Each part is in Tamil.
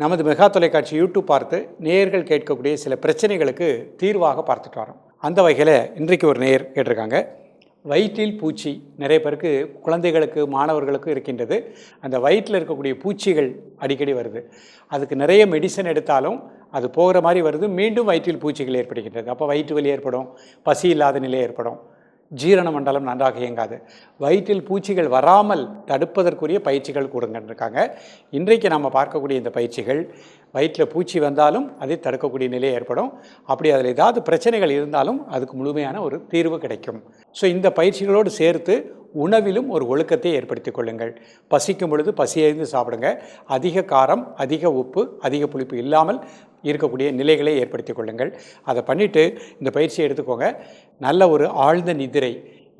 நமது மெகா தொலைக்காட்சி யூடியூப் பார்த்து நேயர்கள் கேட்கக்கூடிய சில பிரச்சனைகளுக்கு தீர்வாக பார்த்துட்டு வரோம். அந்த வகையில் இன்றைக்கு ஒரு நேயர் கேட்டிருக்காங்க. வயிற்றில் பூச்சி நிறைய பேருக்கு குழந்தைகளுக்கு மாணவர்களுக்கும் இருக்கின்றது. அந்த வயிற்றில் இருக்கக்கூடிய பூச்சிகள் அடிக்கடி வருது. அதுக்கு நிறைய மெடிசன் எடுத்தாலும் அது போகிற மாதிரி வருது. மீண்டும் வயிற்றில் பூச்சிகள் ஏற்படுகின்றது. அப்போ வயிற்று வலி ஏற்படும் பசி இல்லாத நிலை ஏற்படும். ஜீரண மண்டலம் நன்றாக இயங்காது. வயிற்றில் பூச்சிகள் வராமல் தடுப்பதற்குரிய பயிற்சிகள் கொடுங்கன்றிருக்காங்க. இன்றைக்கு நம்ம பார்க்கக்கூடிய இந்த பயிற்சிகள் வயிற்றில் பூச்சி வந்தாலும் அதை தடுக்கக்கூடிய நிலை ஏற்படும். அப்படி அதில் ஏதாவது பிரச்சனைகள் இருந்தாலும் அதுக்கு முழுமையான ஒரு தீர்வு கிடைக்கும். ஸோ இந்த பயிற்சிகளோடு சேர்த்து உணவிலும் ஒரு ஒழுக்கத்தை ஏற்படுத்தி கொள்ளுங்கள். பசிக்கும் பொழுது பசியறிந்து சாப்பிடுங்க. அதிக காரம் அதிக உப்பு அதிக புளிப்பு இல்லாமல் இருக்கக்கூடிய நிலைகளை ஏற்படுத்தி கொள்ளுங்கள். அதை பண்ணிவிட்டு இந்த பயிற்சியை எடுத்துக்கோங்க. நல்ல ஒரு ஆழ்ந்த நிதிரை.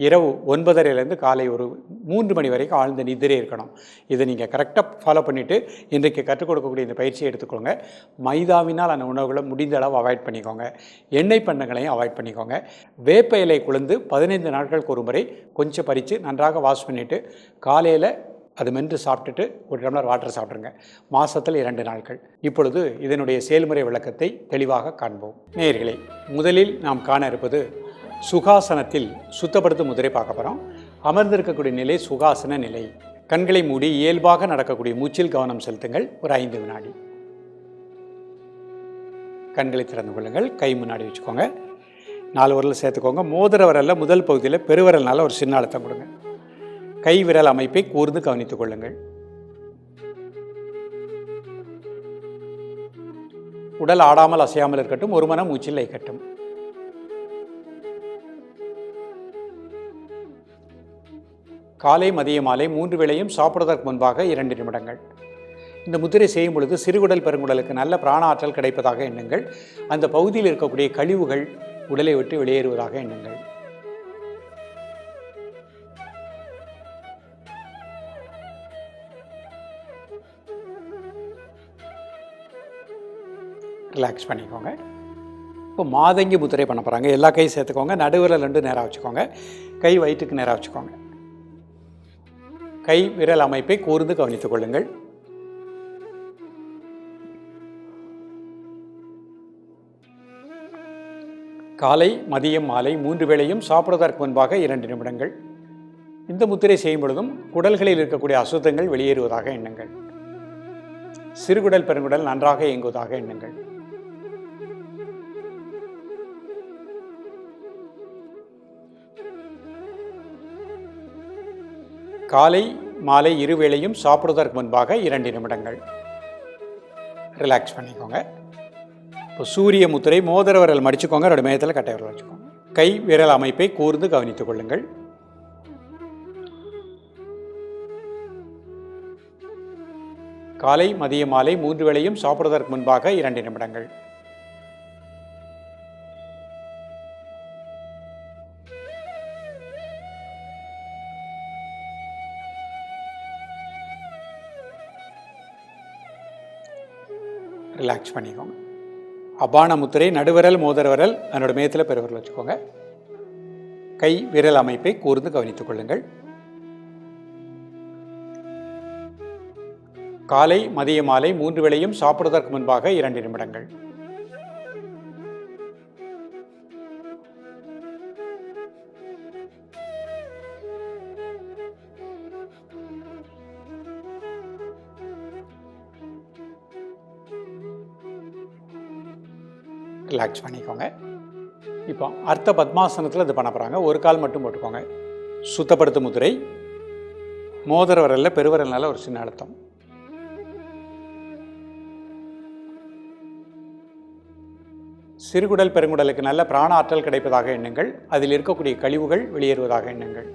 இரவு ஒன்பதரைலேருந்து காலை ஒரு மூன்று மணி வரைக்கும் ஆழ்ந்த நிதிரை இருக்கணும். இதை நீங்கள் கரெக்டாக ஃபாலோ பண்ணிவிட்டு இன்றைக்கு கற்றுக் கொடுக்கக்கூடிய இந்த பயிற்சியை எடுத்துக்கோங்க. மைதாவினால் அந்த உணவுகளை முடிந்த அளவு அவாய்ட் பண்ணிக்கோங்க. எண்ணெய் பண்டங்களையும் அவாய்ட் பண்ணிக்கோங்க. வேப்ப இலை குளிர்ந்து பதினைந்து நாட்களுக்கு ஒரு முறை கொஞ்சம் பறித்து நன்றாக வாஷ் பண்ணிவிட்டு காலையில் அது மென்று சாப்பிட்டுட்டு ஒரு டம்ளர் வாட்டர் சாப்பிட்ருங்க. மாதத்தில் இரண்டு நாட்கள். இப்பொழுது இதனுடைய செயல்முறை விளக்கத்தை தெளிவாக காண்போம். நேயர்களே முதலில் நாம் காண இருப்பது சுகாசனத்தில் சுத்தப்படுத்தும் முதிரை பார்க்க போகிறோம் அமர்ந்திருக்கக்கூடிய நிலை சுகாசன நிலை. கண்களை மூடி இயல்பாக நடக்கக்கூடிய மூச்சில் கவனம் செலுத்துங்கள். ஒரு ஐந்து வினாடி. கண்களை திறந்து கொள்ளுங்கள். கை முன்னாடி வச்சுக்கோங்க. நாலு வரல சேர்த்துக்கோங்க. மோதிர விரலில் முதல் பகுதியில் பெருவரல்னால ஒரு சின்ன அழுத்தம் கொடுங்க. கைவிரல் அமைப்பை கூர்ந்து கவனித்துக் கொள்ளுங்கள். உடல் ஆடாமல் அசையாமல் இருக்கட்டும் ஒரு மனம் மூச்சில் கட்டும் காலை மதிய மாலை மூன்று வேளையும் சாப்பிடுவதற்கு முன்பாக இரண்டு நிமிடங்கள். இந்த முத்திரை செய்யும் பொழுது சிறுகுடல் பெருங்குடலுக்கு நல்ல பிராண ஆற்றல் கிடைப்பதாக எண்ணுங்கள். அந்த பகுதியில் இருக்கக்கூடிய கழிவுகள் உடலை விட்டு வெளியேறுவதாக எண்ணுங்கள். ரிலாக்ஸ் பண்ணிக்கோங்க. இப்போ மாதங்கி முத்திரை பண்ண போகிறாங்க எல்லா கையும் சேர்த்துக்கோங்க. நடுவில் ரெண்டு நேராக வச்சுக்கோங்க. கை வயிற்றுக்கு நேராக வச்சுக்கோங்க. கை விரல் அமைப்பை கூர்ந்து கவனித்துக் கொள்ளுங்கள். காலை மதியம் மாலை மூன்று வேளையும் சாப்பிடுவதற்கு முன்பாக இரண்டு நிமிடங்கள். இந்த முத்திரை செய்யும் பொழுதும் குடல்களில் இருக்கக்கூடிய அசுத்தங்கள் வெளியேறுவதாக எண்ணுங்கள். சிறுகுடல் பெருங்குடல் நன்றாக இயங்குவதாக எண்ணுங்கள். காலை மாலை இருவேளையும் சாப்பிடுவதற்கு முன்பாக இரண்டு நிமிடங்கள். ரிலாக்ஸ் பண்ணிக்கோங்க. இப்போ சூரிய முத்திரை மோதிர விரல் மடிச்சுக்கோங்க. ரெண்டு மேகத்தில் கட்டை விரல் வச்சுக்கோங்க. கை விரல் அமைப்பை கூர்ந்து கவனித்துக் கொள்ளுங்கள். காலை மதிய மாலை மூன்று வேளையும் சாப்பிடுவதற்கு முன்பாக இரண்டு நிமிடங்கள். ரிலாக்ஸ் பண்ணிக்கோங்க. அபான முத்திரை நடுவிரல் மோதர் விரல் அதனோட மேத்தில் பெருவிரல் வச்சுக்கோங்க. கை விரல் அமைப்பை கூர்ந்து கவனித்துக் கொள்ளுங்கள். காலை மதிய மாலை மூன்று வேளையும் சாப்பிடுவதற்கு முன்பாக இரண்டு நிமிடங்கள். ரிலாக்ஸ் பண்ணிக்கோங்க. இப்போ அர்த்த பத்மாசனத்தில் இது பண்ண போகிறாங்க ஒரு கால் மட்டும் போட்டுக்கோங்க. சுத்தப்படுத்தும் முதிரை. மோதிர விரலில் ஒரு சின்ன அழுத்தம். சிறுகுடல் பெருங்குடலுக்கு நல்ல பிராண ஆற்றல் கிடைப்பதாக எண்ணுங்கள். அதில் இருக்கக்கூடிய கழிவுகள் வெளியேறுவதாக எண்ணுங்கள்.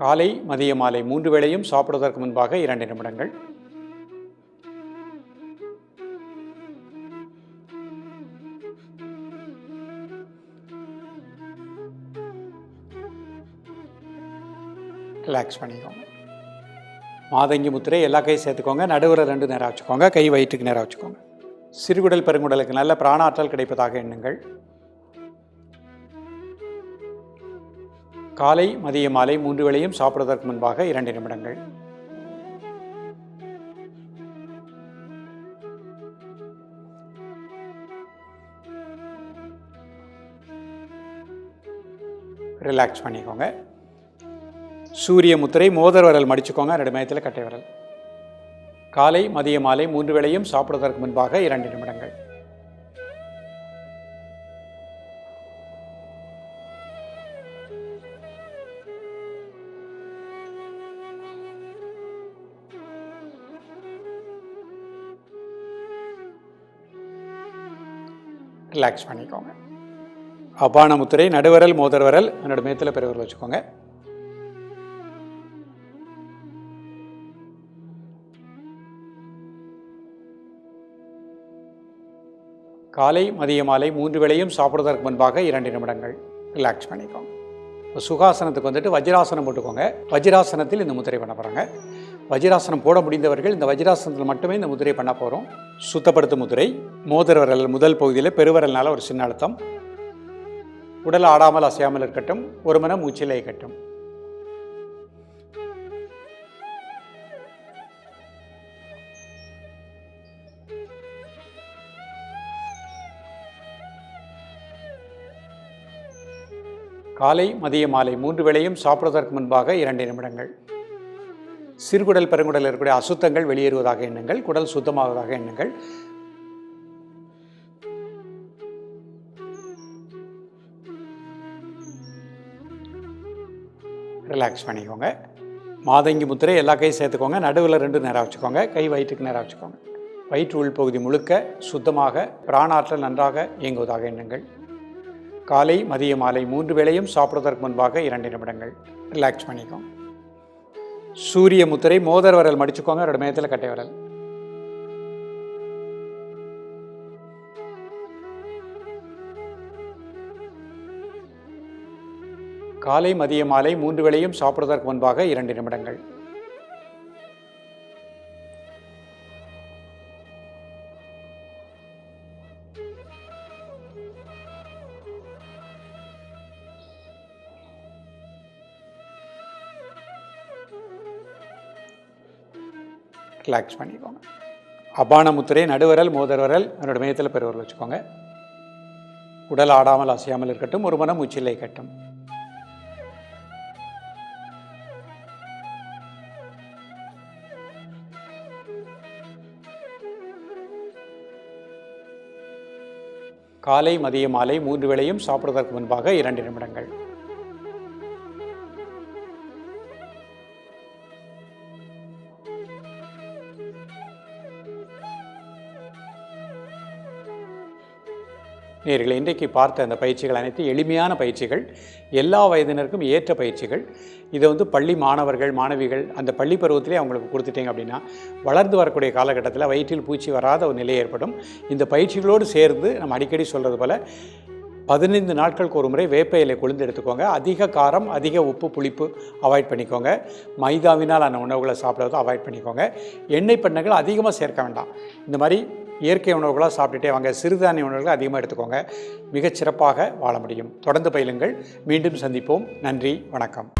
காலை மதிய மாலை மூன்று வேளையும் சாப்பிடுவதற்கு முன்பாக இரண்டு நிமிடங்கள். ரிலாக்ஸ் பண்ணிக்கோங்க. மாதங்கி முத்திரை எல்லா கையும் சேர்த்துக்கோங்க. நடுவில் ரெண்டு நேரம் வச்சுக்கோங்க. கை வயிற்றுக்கு நேரம் வச்சுக்கோங்க. சிறுகுடல் பெருங்குடலுக்கு நல்ல பிராணாற்றல் கிடைப்பதாக எண்ணுங்கள். காலை மதிய மாலை மூன்று வேளையும் சாப்பிடுவதற்கு முன்பாக இரண்டு நிமிடங்கள். ரிலாக்ஸ் பண்ணிக்கோங்க. சூரிய முத்திரை மோதர் விரல் மடிச்சுக்கோங்க. ரெண்டு மயத்தில் கட்டை விரல். காலை மதிய மாலை மூன்று வேளையும் சாப்பிடுவதற்கு முன்பாக இரண்டு நிமிடங்கள். ரிலாக்ஸ் பண்ணிக்கோங்க. அபான முத்திரை நடுவரல் மோதர் விரல் என்னோட மேத்தில் பெருவரல் வச்சுக்கோங்க. காலை மதிய மாலை மூன்று வேளையும் சாப்பிடுவதற்கு முன்பாக இரண்டு நிமிடங்கள் ரிலாக்ஸ் பண்ணிக்கோங்க. இப்போ சுகாசனத்துக்கு வந்துட்டு வஜ்ராசனம் போட்டுக்கோங்க. வஜ்ராசனத்தில் இந்த முதிரை பண்ண போகிறாங்க வஜ்ராசனம் போட முடிந்தவர்கள் இந்த வஜ்ராசனத்தில் மட்டுமே இந்த முதிரை பண்ண போகிறோம் சுத்தப்படுத்தும் முதிரை மோதிர விரல் முதல் பகுதியில் பெருவரல்னால ஒரு சின்ன அழுத்தம். உடல் ஆடாமல் அசையாமல் இருக்கட்டும் ஒரு மனம் மூச்சிலே இருக்கட்டும் காலை மதிய மாலை மூன்று வேளையும் சாப்பிடுவதற்கு முன்பாக இரண்டு நிமிடங்கள். சிறுகுடல் பெருங்குடல் இருக்கக்கூடிய அசுத்தங்கள் வெளியேறுவதாக எண்ணுங்கள் குடல் சுத்தமாவதாக எண்ணுங்கள். ரிலாக்ஸ் பண்ணிக்கோங்க. மாதங்கி முத்திரை எல்லா கையும் சேர்த்துக்கோங்க நடுவில் ரெண்டு நேரம் வச்சுக்கோங்க கை வயிற்றுக்கு நேரம் வச்சுக்கோங்க. வயிற்று உள்பகுதி முழுக்க சுத்தமாக பிராணாற்றல் நன்றாக இயங்குவதாக எண்ணுங்கள். காலை மதிய மாலை மூன்று வேளையும் சாப்பிடுவதற்கு முன்பாக இரண்டு நிமிடங்கள். ரிலாக்ஸ் பண்ணிக்கும் சூரிய முத்திரை மோதர் வரல் மடிச்சுக்கோங்க. ரெண்டு மேயத்தில் கட்டை வரல். காலை மதிய மாலை மூன்று வேளையும் சாப்பிடுவதற்கு முன்பாக இரண்டு நிமிடங்கள். ரிலாக்ஸ் பண்ணிக்கோங்க. அபான முத்திரை நடுவரல் மோதர் வரல் என்னோட மையத்தில் பெருவரல் வச்சுக்கோங்க. உடல் ஆடாமல் அசையாமல் இருக்கட்டும் ஒரு மனம் உச்சிலை கட்டும். காலை மதிய மாலை மூன்று வேளையும் சாப்பிடுவதற்கு முன்பாக இரண்டு நிமிடங்கள். நேர்களை இன்றைக்கு பார்த்த அந்த பயிற்சிகள் அனைத்து எளிமையான பயிற்சிகள். எல்லா வயதினருக்கும் ஏற்ற பயிற்சிகள். இதை வந்து பள்ளி மாணவர்கள் மாணவிகள் அந்த பள்ளி பருவத்திலே அவங்களுக்கு கொடுத்துட்டீங்க அப்படின்னா வளர்ந்து வரக்கூடிய காலகட்டத்தில் வயிற்றில் பூச்சி வராத ஒரு நிலை ஏற்படும். இந்த பயிற்சிகளோடு சேர்ந்து நம்ம அடிக்கடி சொல்கிறது போல் பதினைந்து நாட்களுக்கு ஒரு முறை வேப்ப இலை கொழுந்து எடுத்துக்கோங்க. அதிக காரம் அதிக உப்பு புளிப்பு அவாய்ட் பண்ணிக்கோங்க. மைதாவினால் அந்த உணவுகளை சாப்பிட்றதும் அவாய்ட் பண்ணிக்கோங்க. எண்ணெய் பண்ணைகள் அதிகமாக சேர்க்க வேண்டாம். இந்த மாதிரி இயற்கை உணவுகளாக சாப்பிட்டுட்டே வாங்க. சிறுதானிய உணவுகளை அதிகமாக எடுத்துக்கோங்க. மிகச் சிறப்பாக வாழ முடியும். தொடர்ந்து பயிலுங்கள். மீண்டும் சந்திப்போம். நன்றி. வணக்கம்.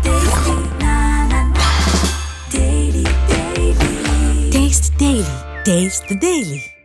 Taste Daily. Taste the Daily.